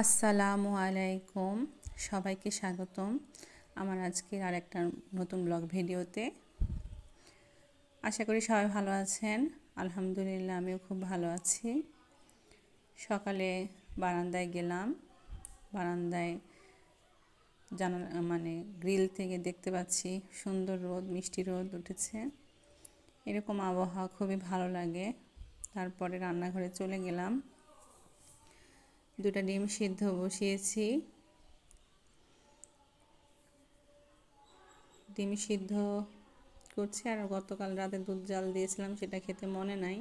আসসালামু আলাইকুম। সবাইকে স্বাগতম আমার আজকের আর একটা নতুন ব্লগ ভিডিওতে। আশা করি সবাই ভালো আছেন। আলহামদুলিল্লাহ, আমিও খুব ভালো আছি। সকালে বারান্দায় গেলাম। বারান্দায় জানা মানে গ্রিল থেকে দেখতে পাচ্ছি সুন্দর রোদ, মিষ্টি রোদ উঠেছে। এরকম আবহাওয়া খুবই ভালো লাগে। তারপরে রান্নাঘরে চলে গেলাম। দুটা ডিম সিদ্ধ বসিয়েছি। ডিম সিদ্ধ করছি আর গতকাল রাতে দুধ জাল দিয়েছিলাম, সেটা খেতে মনে নাই।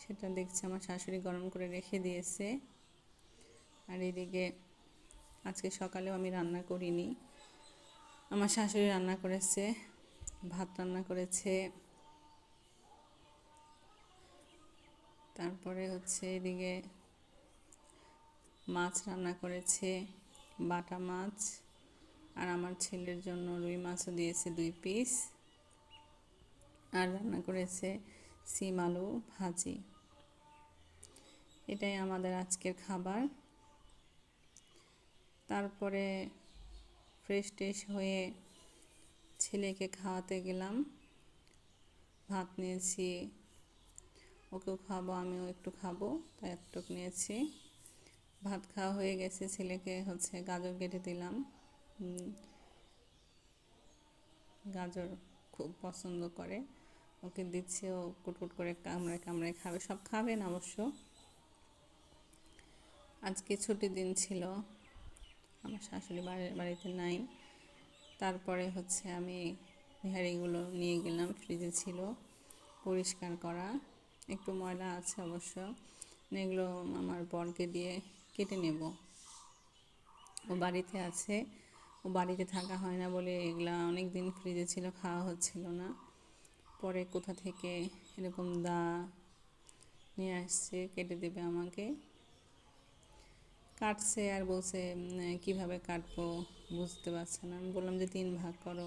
সেটা দেখছি আমার শাশুড়ি গরম করে রেখে দিয়েছে। আর এদিকে আজকে সকালেও আমি রান্না করিনি। আমার শাশুড়ি রান্না করেছে, ভাত রান্না করেছে। তারপরে হচ্ছে এদিকে মাছ রান্না করেছে, বাটা মাছ, আর আমার ছেলের জন্য রুই মাছও দিয়েছে দুই পিস। আর রান্না করেছে সিম আলু ভাজি। এটাই আমাদের আজকের খাবার। তারপরে ফ্রেশ ট্রেশ হয়ে ছেলেকে খাওয়াতে গেলাম। ভাত নিয়েছি, ওকেও খাব, আমিও একটু খাব, তাই একটু নিয়েছি। ভাত খাওয়া হয়ে গেছে, ছেলেকে হচ্ছে গাজর কেটে দিলাম। গাজর খুব পছন্দ করে। ওকে দিচ্ছে, ও কুটকুট করে কামড়ে কামড়ে খাবে। সব খাবেন অবশ্য। আজকে ছুটির দিন ছিল, আমার শাশুড়ি বাড়ির বাড়িতে নাই। তারপরে হচ্ছে আমি নিহারিগুলো নিয়ে গেলাম, ফ্রিজে ছিল পরিষ্কার করা। একটু ময়লা আছে অবশ্য। এগুলো আমার বরকে দিয়ে কেটে নেব। ও বাড়িতে আছে। ও বাড়িতে থাকা হয় না বলে এগুলা অনেক দিন ফ্রিজে ছিল, খাওয়া হচ্ছিল না। পরে কোথা থেকে এরকম দা নিয়ে আসছে, কেটে দেবে আমাকে। কাটছে আর বলছে কীভাবে কাটবো বুঝতে পারছে না। আমি বললাম যে তিন ভাগ করো।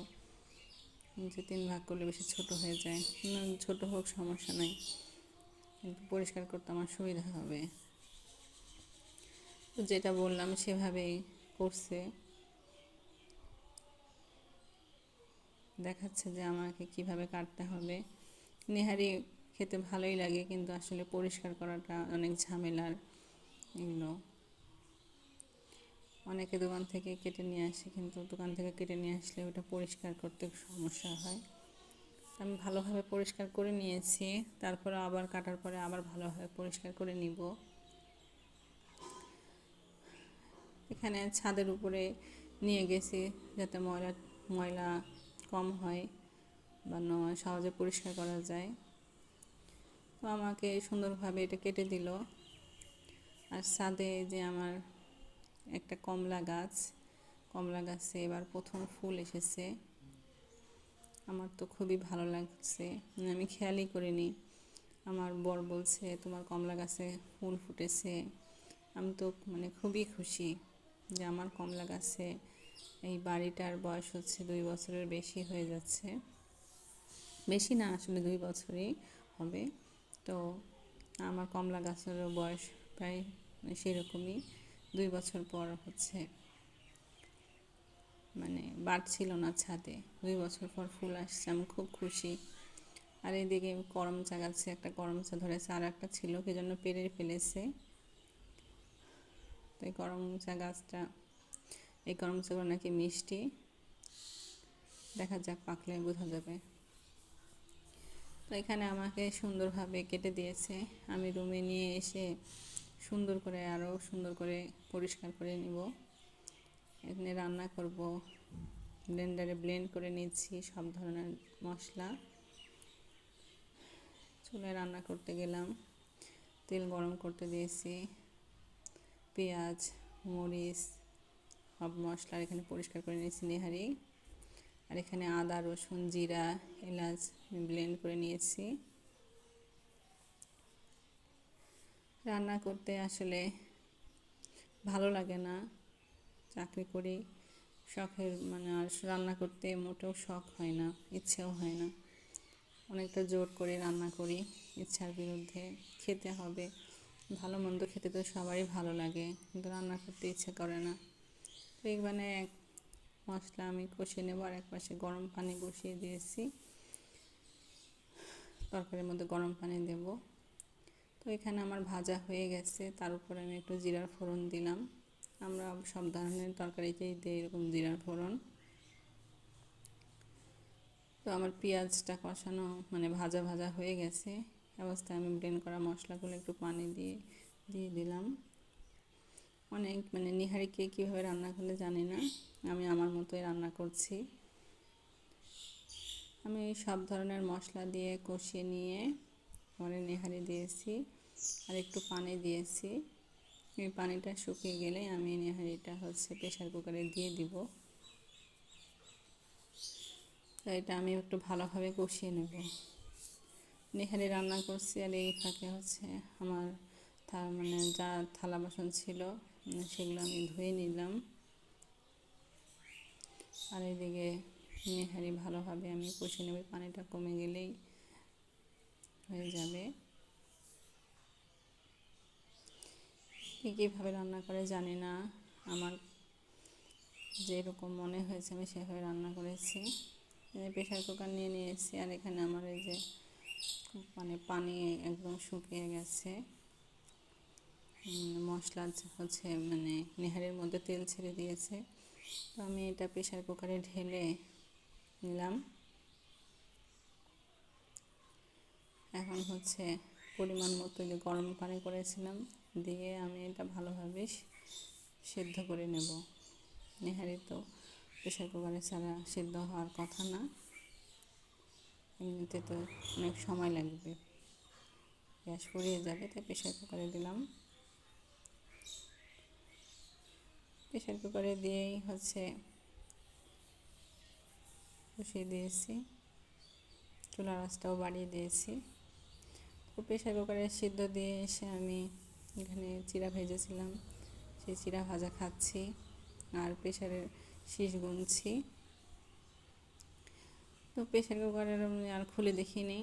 যে তিন ভাগ করলে বেশি ছোট হয়ে যায়। ছোট হোক সমস্যা নাই। কিন্তু পরিষ্কার করতে আমার সুবিধা হবে। যেটা বললাম সেভাবেই করছে। দেখাচ্ছে যে আমাকে কীভাবে কাটতে হবে। নেহারি খেতে ভালোই লাগে, কিন্তু আসলে পরিষ্কার করাটা অনেক ঝামেলার এগুলো। অনেকে দোকান থেকে কেটে নিয়ে আসে, কিন্তু দোকান থেকে কেটে নিয়ে আসলে ওটা পরিষ্কার করতে সমস্যা হয়। আমি ভালোভাবে পরিষ্কার করে নিয়েছি, তারপরে আবার কাটার পরে আবার ভালোভাবে পরিষ্কার করে নিব। এখানে ছাদের উপরে নিয়ে গেছি যাতে ময়লা ময়লা কম হয় বা সহজে পরিষ্কার করা যায়। তো আমাকে সুন্দরভাবে এটা কেটে দিল। আর ছাদে যে আমার একটা কমলা গাছ, কমলা গাছে এবার প্রথম ফুল এসেছে। আমার তো খুবই ভালো লাগছে। আমি খেয়ালই করিনি। আমার বর বলছে, তোমার কমলা গাছে ফুল ফুটেছে। আমি তো মানে খুবই খুশি। যে আমার কমলা গাছে এই বাড়িটার বয়স হচ্ছে দুই বছরের বেশি হয়ে যাচ্ছে। বেশি না, আসলে দুই বছরই হবে। তো আমার কমলা গাছেরও বয়স প্রায় সেরকমই, দুই বছর পর হচ্ছে মানে বাড়ছিল না ছাদে। দুই বছর পর ফুল আসছে, আমি খুব খুশি। আর এইদিকে করমচা গাছে একটা করমচা ধরেছে আর একটা ছিল, কে জন্য পেরে ফেলেছে। এই করমচা গাছটা, এই করমচাগুলো নাকি মিষ্টি। দেখা যাক, পাকলে বোঝা যাবে। তো এখানে আমাকে সুন্দরভাবে কেটে দিয়েছে। আমি রুমে নিয়ে এসে সুন্দর করে আরও সুন্দর করে পরিষ্কার করে নিব। এখানে রান্না করব। ব্লেন্ডারে ব্লেন্ড করে নিচ্ছি সব ধরনের মশলা। চুলে রান্না করতে গেলাম। তেল গরম করতে দিয়েছি। পেঁয়াজ, মরিচ, সব মশলা এখানে পরিষ্কার করে নিয়েছি নেহারি। আর এখানে আদা, রসুন, জিরা, এলাচ ব্লেন্ড করে নিয়েছি। রান্না করতে আসলে ভালো লাগে না। চাকরি করি, শখের মানে আর রান্না করতে মোটেও শখ হয় না, ইচ্ছেও হয় না। অনেকটা জোর করে রান্না করি ইচ্ছার বিরুদ্ধে, খেতে হবে। ভালো মন্দ খেতে তো সবারই ভালো লাগে, কিন্তু রান্না করতে ইচ্ছে করে না। তো এখানে এক মশলা আমি কষিয়ে নেব আর এক পাশে গরম পানি বসিয়ে দিয়েছি। তরকারির মধ্যে গরম পানি দেব। তো এখানে আমার ভাজা হয়ে গেছে, তার উপরে আমি একটু জিরার ফোড়ন দিলাম। আমরা সব ধরনের তরকারিতেই দিই এরকম জিরার ফোড়ন। তো আমার পেঁয়াজটা কষানো মানে ভাজা ভাজা হয়ে গেছে। অবস্থায় আমি ব্লেন্ড করা মশলাগুলো একটু পানি দিয়ে দিয়ে দিলাম। অনেক মানে নিহারি কে কীভাবে রান্না করলে জানি না। আমি আমার মতোই রান্না করছি। আমি সব ধরনের মশলা দিয়ে কষিয়ে নিয়ে পরে নেহারি দিয়েছি আর একটু পানি দিয়েছি। এই পানিটা শুকিয়ে গেলে আমি নেহারিটা হচ্ছে প্রেশার কুকারে দিয়ে দিব। তো এটা আমি একটু ভালোভাবে কষিয়ে নেব। নেহারি রান্না করছি আর এই ফাঁকে হচ্ছে আমার তার মানে যা থালা বাসন ছিল সেগুলো আমি ধুয়ে নিলাম। আর এদিকে নেহারি ভালোভাবে আমি কষে নেব, পানিটা কমে গেলেই হয়ে যাবে। কী কীভাবে রান্না করে জানি না, আমার যেরকম মনে হয়েছে আমি সেভাবে রান্না করেছি। প্রেশার কুকার নিয়ে নিয়েছি আর এখানে আমার এই যে মানে পানি একদম শুকিয়ে গেছে। মশলা হচ্ছে মানে নেহারের মধ্যে তেল ছেড়ে দিয়েছে। তো আমি এটা প্রেশার কুকারে ঢেলে নিলাম। এখন হচ্ছে পরিমাণ মতো যে গরম পানি করেছিলাম, দিয়ে আমি এটা ভালোভাবে সেদ্ধ করে নেব। নেহারি তো প্রেশার কুকারে ছাড়া সেদ্ধ হওয়ার কথা না। এমনিতে তো অনেক সময় লাগবে। গ্যাস ফুরিয়ে যাবে, তাই প্রেশার কুকারে দিলাম। প্রেশার কুকারে দিয়েই হচ্ছে বসিয়ে দিয়েছি। চুলার আঁচটাও বাড়িয়ে দিয়েছি। তো প্রেশার কুকারে সিদ্ধ দিয়ে এসে আমি এখানে চিরা ভেজেছিলাম। সেই চিরা ভাজা খাচ্ছি আর প্রেশারের শীষ গুনছি। তো প্রেশার কুকারের আর খুলে দেখিনি।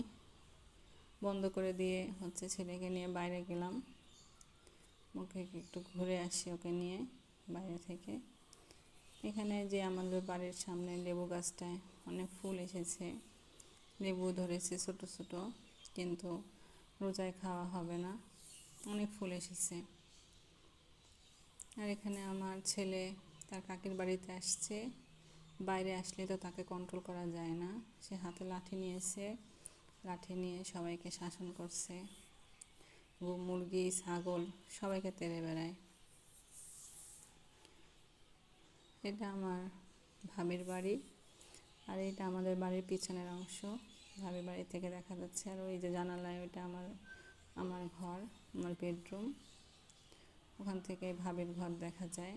বন্ধ করে দিয়ে হচ্ছে ছেলেকে নিয়ে বাইরে গেলাম। ওকে একটু ঘুরে আসি ওকে নিয়ে বাইরে থেকে। এখানে যে আমাদের বাড়ির সামনে লেবু গাছটায় অনেক ফুল এসেছে। লেবু ধরেছে ছোট ছোট, কিন্তু রোজায় খাওয়া হবে না। অনেক ফুল এসেছে। আর এখানে আমার ছেলে তার কাকির বাড়িতে আসছে। বাইরে আসলে তো তাকে কন্ট্রোল করা যায় না। সে হাতে লাঠি নিয়েছে। লাঠি নিয়ে সবাইকে শাসন করছে। মুরগি, ছাগল সবাইকে তেড়ে বেড়ায়। এটা আমার ভাবির বাড়ি। আর এটা আমাদের বাড়ির পিছনের অংশ। ভাবির বাড়ি থেকে দেখা যাচ্ছে। আর ওই যে জানালায় ওইটা আমার আমার ঘর, আমার বেডরুম ওখান থেকে ভাবির ঘর দেখা যায়।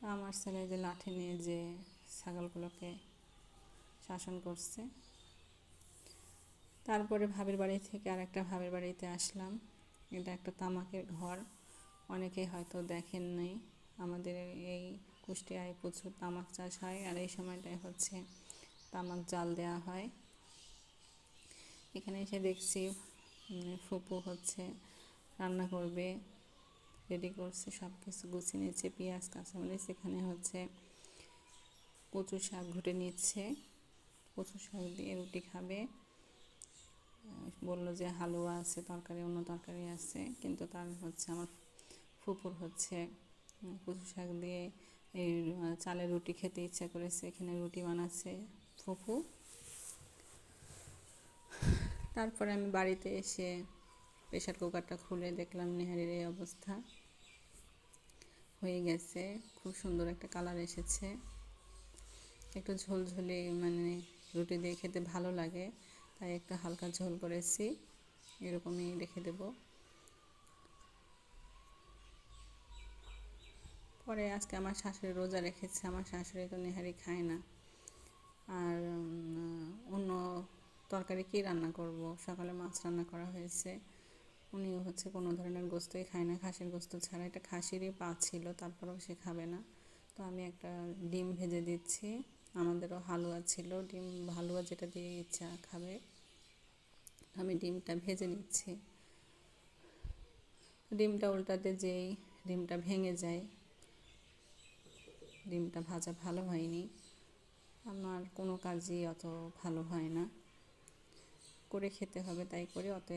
তো আমার ছেলে যে লাঠি নিয়ে যে ছাগলগুলোকে শাসন করছে। তারপরে ভাবির বাড়ি থেকে আর একটা ভাবির বাড়িতে আসলাম। এটা একটা তামাকের ঘর। অনেকেই হয়তো দেখেন নাই আমাদের এই কুষ্টিয়ায় প্রচুর তামাক চাষ হয় আর এই সময়টায় হচ্ছে তামাক জাল দেওয়া হয়। এখানে এসে দেখছি ফুপু হচ্ছে রান্না করবে। রেডি করছে সব কিছু গুছিয়ে নিচ্ছে, পেঁয়াজ, কাঁচামরিচ, এখানে হচ্ছে কচু শাক ঘুটে নিচ্ছে। কচু শাক দিয়ে রুটি খাবে। বলল যে হালুয়া আছে, তরকারি, অন্য তরকারি আছে, কিন্তু তার হচ্ছে আমার ফুপুর হচ্ছে কচু শাক দিয়ে এই চালের রুটি খেতে ইচ্ছা করেছে, এখানে রুটি বানাচ্ছে ফুফু তারপরে আমি বাড়িতে এসে প্রেশার কুকারটা খুলে দেখলাম নেহারির এই অবস্থা। হয়ে গেছে। খুব সুন্দর একটা কালার এসেছে। একটু ঝোলঝোলে মানে রুটি দিয়ে খেতে ভালো লাগে, তাই একটু হালকা ঝোল করেছি। এরকমই রেখে দেব। পরে আজকে আমার শাশুড়ি রোজা রেখেছে, আমার শাশুড়ি তো নেহারি খায় না। আর অন্য তরকারি কী রান্না করব? সকালে মাছ রান্না করা হয়েছে। উনিও হচ্ছে কোনো ধরনের গোস্তই খায় না, খাসির গোস্ত ছাড়া। এটা খাসিরই পা ছিল, তারপরেও সে খাবে না। তো আমি একটা ডিম ভেজে দিচ্ছি। আমাদেরও হালুয়া ছিল, ডিম হালুয়া যেটা দিয়ে ইচ্ছা খাবে। আমি ডিমটা ভেজে নিচ্ছি। ডিমটা উল্টাতে যেই ডিমটা ভেঙে যায়, ডিমটা ভাজা ভালো হয়নি। আমার কোনো কাজই অত ভালো হয় না। করে খেতে হবে তাই করে অত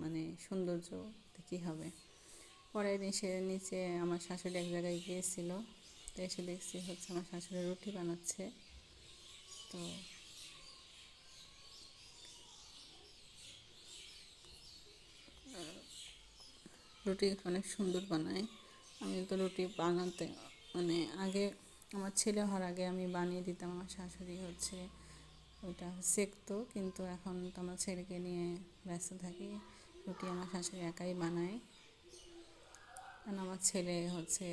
মানে সৌন্দর্য কী হবে? পরে এসে নিচে আমার শাশুড়ি এক জায়গায় গিয়েছিল। তো এসে দেখছি হচ্ছে আমার শাশুড়ি রুটি বানাচ্ছে। তো রুটি অনেক সুন্দর বানায়। আমি তো রুটি বানাতে মানে আগে আমার ছেলে হওয়ার আগে আমি বানিয়ে দিতাম আমার শাশুড়ি হচ্ছে ওইটা সেঁকতো। কিন্তু এখন তো আমার ছেলেকে নিয়ে ব্যস্ত থাকি। রুটি আমার শাশুড়ি একাই বানায়। কারণ আমার ছেলে হচ্ছে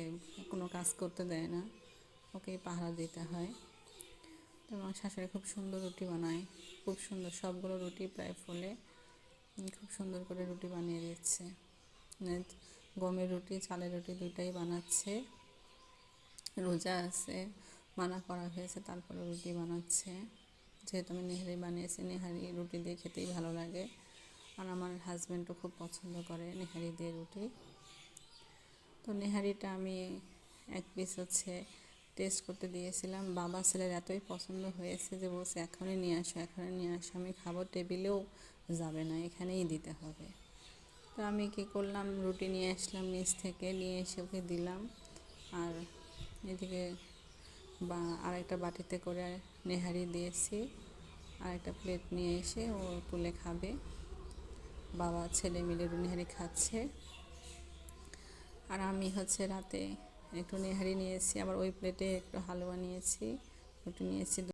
কোনো কাজ করতে দেয় না, ওকেই পাহারা দিতে হয়। তো আমার শাশুড়ি খুব সুন্দর রুটি বানায়, খুব সুন্দর সবগুলো রুটি প্রায় ফলে খুব সুন্দর করে রুটি বানিয়ে দিচ্ছে। মানে গমের রুটি, চালের রুটি দুটাই বানাচ্ছে। রোজা আছে, মানা করা হয়েছে, তারপরে রুটি বানাচ্ছে। যেহেতু আমি নেহারি বানিয়েছি, নেহারি রুটি দিয়ে খেতেই ভালো লাগে। আর আমার হাজব্যান্ডও খুব পছন্দ করে নেহারি দিয়ে রুটি। তো নেহারিটা আমি এক পিস হচ্ছে টেস্ট করতে দিয়েছিলাম। বাবা ছেলের এতই পছন্দ হয়েছে যে বলছে, এখনই নিয়ে আসো, এখনই নিয়ে আসো। আমি খাব টেবিলেও যাবে না, এখানেই দিতে হবে। তো আমি কী করলাম, রুটি নিয়ে আসলাম নিচ থেকে, নিয়ে এসে ওকে দিলাম। আর এদিকে বা আরেকটা বাটিতে করে নেহারি দিয়েছি। আর একটা প্লেট নিয়ে এসে ও তুলে খাবে। বাবা, ছেলে মিলে নেহারি খাচ্ছে। আর আমি হচ্ছে রাতে একটু নেহারি নিয়েছি আবার ওই প্লেটে একটু হালুয়া নিয়েছি একটু নিয়েছি